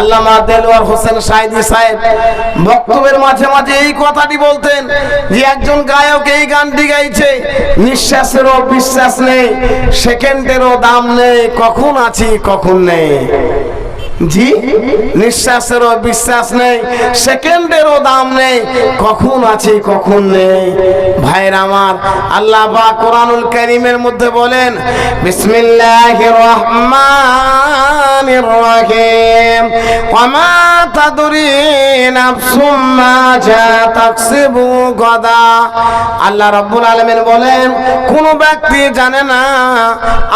আল্লামা দেলোয়ার হোসেন সাহেদি সাহেব বক্তব্যের মাঝে মাঝে এই কথাটি বলতেন যে একজন গায়ক এই গানটি গাইছে, নিঃশ্বাসেরও বিশ্বাস নেই, সেকেন্ডেরও দাম নেই, কখন আছি, কখন নেই। জি, নিঃশ্বাসেরও বিশ্বাস নেই, সেকেন্ডেরও দাম নেই, কখন আছে, কখন নেই। ভাইরা আমার, আল্লাহ বা কোরআনুল করিমের মধ্যে বলেন, বিসমিল্লাহির রহমানির রহিম ওয়ামা তাদরি নাফসুম মাযা তাকসিবু গাদা আল্লাহ রাব্বুল আলামিন বলেন, কোন ব্যক্তি জানে না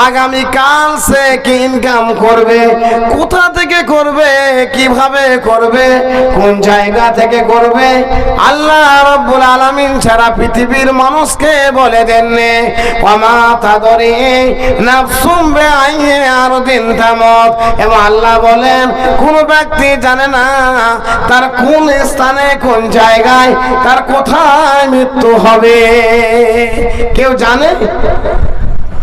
আগামী কাল সে কি ইনকাম করবে, কোথা থেকে করবে, কীভাবে করবে, কোন জায়গা থেকে করবে, আল্লাহ রাব্বুল আলামিন ছাড়া পৃথিবীর মানুষকে বলে দেননি ওয়ামা তাদরি নাফসুম বিআইয়ি আরদিন তামুত। এবং আল্লাহ বলেন, কোন ব্যক্তি জানে না তার কোন স্থানে, কোন জায়গায়, তার কোথায় মৃত্যু হবে। কেউ জানে?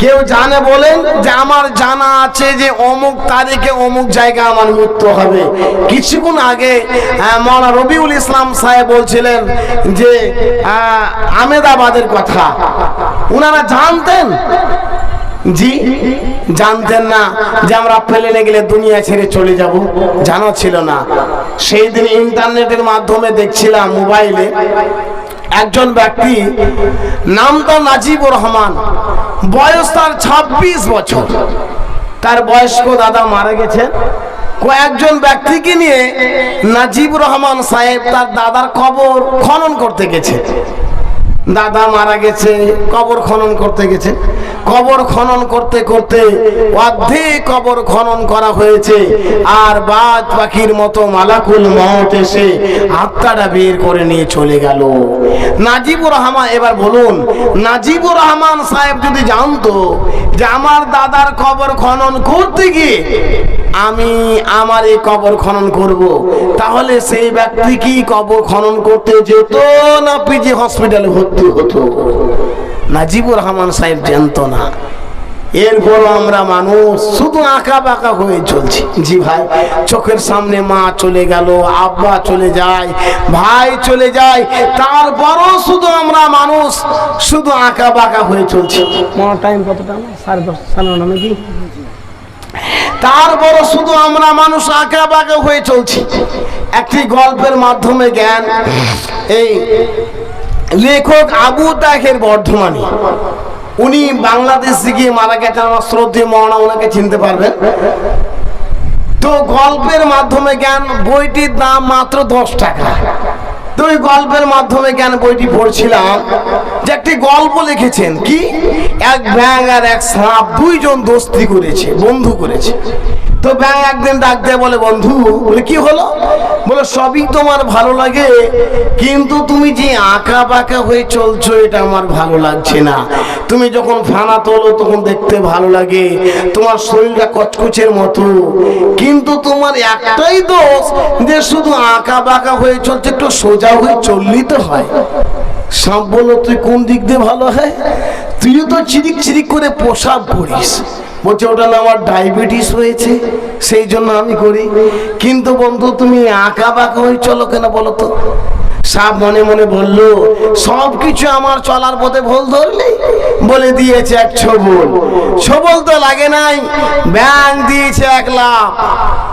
কেউ জানে বলেন যে আমার জানা আছে যে অমুক তারিখে অমুক জায়গা আমার মৃত্যু হবে। কিছুক্ষণ আগে মৌলানা রবিউল ইসলাম সাহেব বলছিলেন যে আমেদাবাদের কথা। ওনারা জানতেন? জি, জানতেন না যে আমরা প্লেনে গেলে দুনিয়া ছেড়ে চলে যাব। জানা ছিল না। সেই দিন ইন্টারনেটের মাধ্যমে দেখছিলাম মোবাইলে একজন ব্যক্তি নাম তো নাজিবুর রহমান। বয়স তার ২৬ বছর। তার বয়স্ক দাদা মারা গেছেন কয়েকজন ব্যক্তিকে নিয়ে নাজিব রহমান সাহেব তার দাদার কবর খনন করতে গেছে। দাদা মারা গেছে, কবর খনন করতে গেছে। কবর খনন করতে করতে অর্ধেক কবর খনন করা হয়েছে। আর বাদ পাখির মতো মালাকুল মহত এসে আত্মাটা বের করে নিয়ে চলে গেল। নাজিবুর রহমান, এবার বলুন, নাজিবুর রহমান সাহেব যদি জানতো যে আমার দাদার কবর খনন করতে গিয়ে আমি আমার এই কবর খনন করব, তাহলে সেই ব্যক্তি কি কবর খনন করতে যেত না পিজি হসপিটালে ভর্তি হতো? নাজিবুর রহমান সাহেব জানতো না। এরপর আমরা মানুষ শুধু আঁকা বাঁকা হয়ে চলছি। জি ভাই, চোখের সামনে মা চলে গেল, আব্বা চলে যায়, ভাই চলে যায়, তারপরও শুধু আমরা মানুষ শুধু আঁকা বাঁকা হয়ে চলছি। টাইম কতটা? সাড়ে দশ তারপর শুধু আমরা মানুষ আঁকা বাঁকা হয়ে চলছি। একটি গল্পের মাধ্যমে জ্ঞান, এই লেখক আবু তাহের বর্ধমানী। উনি বাংলাদেশ গিয়ে মারা গেছেন, আমার শ্রদ্ধে মহানা ওনাকে চিনতে পারবেন। তো গল্পের মাধ্যমে জ্ঞান, বইটির দাম মাত্র দশ টাকা। তো ওই গল্পের মাধ্যমে জ্ঞান, বইটি পড়ছিলাম যে একটি গল্প লিখেছেন, কি? এক ব্যাঙ আর এক সাপ দুইজন দোস্তি করেছে, বন্ধু করেছে। তো ব্যাং একদিন ডাক দেয় বলে, বন্ধু, বলে, কি হলো? বলে, সবই তোমার ভালো লাগে, কিন্তু তুমি যে আঁকা বাঁকা হয়ে চলছো, এটা আমার ভালো লাগছে না। তুমি যখন ফানা তোলো, তখন দেখতে ভালো লাগে, তোমার শরীরটা কচকচের মতো। কিন্তু তোমার একটাই দোষ যে শুধু আঁকা বাঁকা হয়ে চলছে, একটু সোজা হয়ে চললেই তো হয়। সাপ বলো তুই কোন দিক দিয়ে ভালো হয়? তুইও তো চিরিক চিরিক করে পোশাক করিস বলছে, ওটা না আমার ডায়াবেটিস হয়েছে, সেই জন্য আমি করি। কিন্তু বন্ধু, তুমি আঁকা বাঁকা হয়ে চলো কেন বলো তো? সাপ মনে মনে বলল সব কিছু আমার চলার পথে ভুল ধরলে? বলে দিয়েছে এক ছবল ছবল তো লাগে নাই। ব্যাং দিয়েছে এক লাভ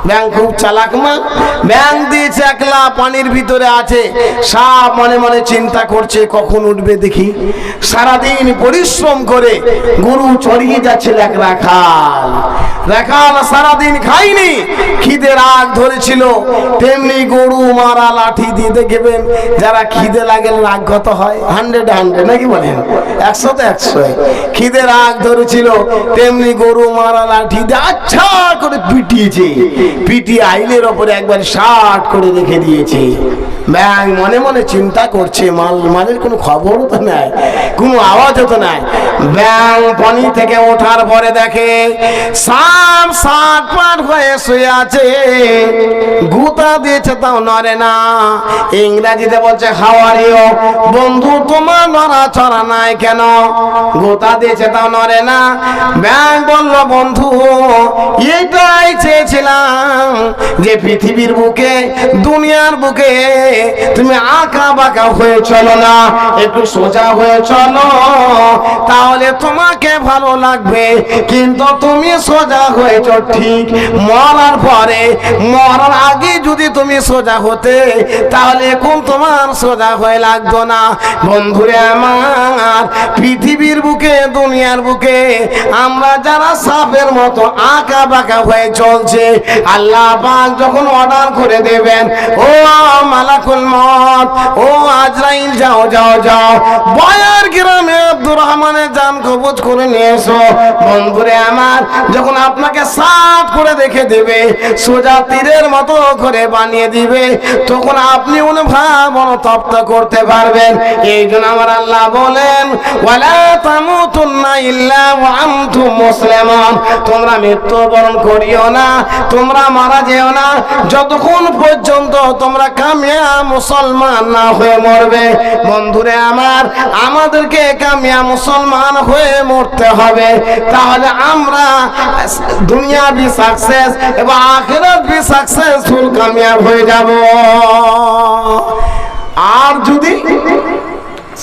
ব্যাং খুব চালাক মা। ব্যাং দিয়েছে এক লাভ পানির ভিতরে আছে। সাপ মনে মনে চিন্তা করছে, কখন উঠবে দেখি? সারাদিন পরিশ্রম করে গরু চড়িয়ে যাচ্ছে এক রাখাল। রাখাল সারাদিন খাইনি। খিদে রাগ ধরেছিল। তেমনি গরু, মারা, লাঠি দিয়ে দেখবেন যারা খিদে লাগে রাগ কত হয়। হান্ড্রেড হান্ড্রেড নাকি বলেন? একশো তো একশো। খিদে রাগ ধরেছিল। তেমনি গরু, মারা, লাঠি দিয়ে আচ্ছা করে পিটিয়েছে। পিটিয়ে আইলের ওপরে একবার শার্ট করে রেখে দিয়েছে। ব্যাং মনে মনে চিন্তা করছে, মাল, মালের কোনো খবরও তো নাই, কোনো আওয়াজও তো নাই। ব্যাং পানি থেকে ওঠার পরে দেখে সাত পাট হয়ে শুয়ে গুতা দিয়েছে তাও নড়ে না। ইংরেজিতে বলছে হাওয়ারিও বন্ধু, তোমার নড়াচড়া নাই কেন? গোতা দিয়েছে তাও নড়ে না। ব্যাং বলল, বন্ধু, এইটাই চেয়েছিলাম যে পৃথিবীর বুকে, দুনিয়ার বুকে তুমি আঁকা বাঁকা হয়ে চলো না। একটু সোজা হয়ে চলো, তাহলে তোমাকে ভালো লাগবে। কিন্তু তুমি সোজা হয়েছ, ঠিক। মরার পরে, মরার আগে যদি তুমি সোজা হতে, তাহলে এখন তোমার সোজা হয়ে লাগতো না। বন্ধুরে আমার, পৃথিবীর বুকে, দুনিয়ার বুকে, আমরা যারা সাপের মতো আঁকা বাঁকা হয়ে চলছে, আল্লাহ পাক যখন অর্ডার করে দেবেন, ও মালাকুল মত ও আজরাইল, যাও যাও যাও, বয়ার গ্রামে আব্দুর রহমানের জান কবজ করে নিয়ে এসো। বন্ধুরে আমার, যখন আপনাকে সাফ করে দেখে দেবে, সোজা তীরের মতো করে বানিয়ে দিবে। তখন আপনি অনুভব অনুতপ্ত করতে পারবেন। এই জন্য আমার আল্লাহ বলেন, ওয়ালা তামুতুন্না ইল্লা ওয়া আনতুম মুসলিমুন। তোমরা মৃত্যুবরণ করিও না, তোমরা মারা যেও না। যতক্ষণ পর্যন্ত তোমরা কামিয়া মুসলমান না হয়ে মরবে, বন্ধুরে আমার, আমাদেরকে কামিয়া মুসলমান হয়ে মরতে হবে। তাহলে আমরা দুনিয়া বি সাকসেস এবং আখিরাত বি সাকসেসফুল কামিয়াব হয়ে যাব। আর যদি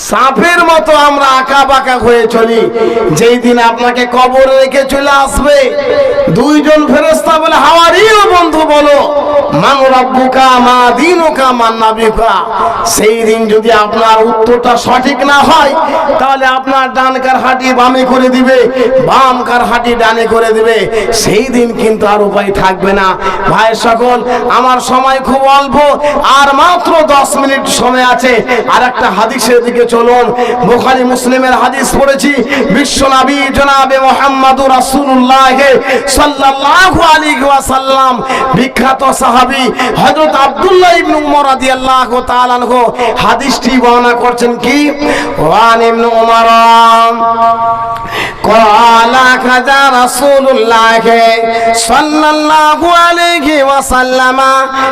সাপের মতো আমরা আঁকা বাঁকা হয়ে চলি। যেই দিন আপনাকে কবর রেখে চলে আসবে, দুইজন ফেরেস্তা বলে হাওয়ারিও বন্ধু বলো সেই দিন যদি আপনার উত্তরটা সঠিক না হয়, তাহলে আপনার ডানকার হাঁটি বামে করে দিবে বামকার হাঁটি ডানে করে দিবে। সেই দিন কিন্তু আর উপায় থাকবে না। ভাই সকল, আমার সময় খুব অল্প, আর মাত্র দশ মিনিট সময় আছে। আর একটা হাদিসের দিকে চলুন, বোখারি মুসলিমের হাদিস পড়েছি, বিশ্ব নবী জনাবে মুহাম্মদুর রাসূলুল্লাহ সাল্লাল্লাহু আলাইহি ওয়াসাল্লাম, বিখ্যাত সাহাবী হযরত আব্দুল্লাহ ইবনে উমর রাদিয়াল্লাহু তাআলা আনহু হাদিসটি বর্ণনা করছেন কি? ওয়ান ইবনে উমর قال كذا رسول الله صلى الله عليه وسلم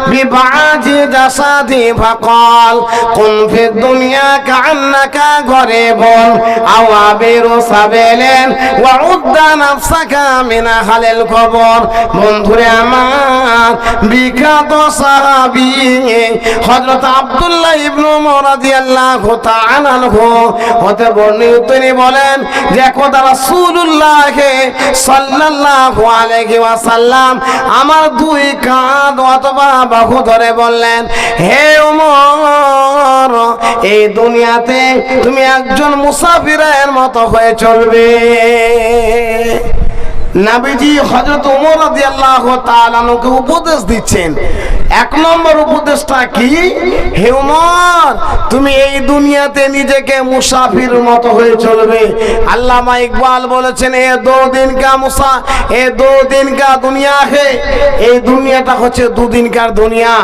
ببعض جسدي فقال قم في الدنيا كأنك غريب أو عبير سبيل وعد نفسك من أهل القبر বন্ধুরে আমার বিখ্যাত সাহাবী হযরত আব্দুল্লাহ ইবনে উমর রাদিয়াল্লাহু তাআলা আনহু হতে বর্ণিত তিনি বলেন যে আমার দুই কাঁধ অথবা বাহু ধরে বললেন, হে ওমর এই দুনিয়াতে তুমি একজন মুসাফিরের মতো হয়ে চলবে। নাবিজি হযরত ওমর রাদিয়াল্লাহু তাআলা কে উপদেশ দিচ্ছেন। এক নম্বর উপদেশটা কি? হে ওমর, তুমি এই দুনিয়াতে নিজেকে মুসাফির মতো হয়ে চলবে। আল্লামা ইকবাল বলেছেন, এ দো দিন কা মুসা, এ দো দিন কা দুনিয়া হে। এই দুনিয়াটা হচ্ছে দুদিনকার দুনিয়া।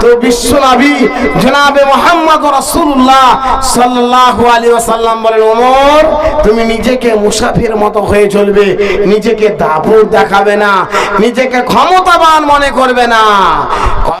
তো বিশ্ব নবী জনাবে মুহাম্মদ রাসূলুল্লাহ সাল্লাল্লাহু আলাইহি ওয়াসাল্লাম বলেন, ওমর, তুমি নিজেকে মুসাফির মতো হয়ে চলবে, নিজেকে দাপুর দেখাবে না। নিজেকে ক্ষমতাবান মনে করবে না।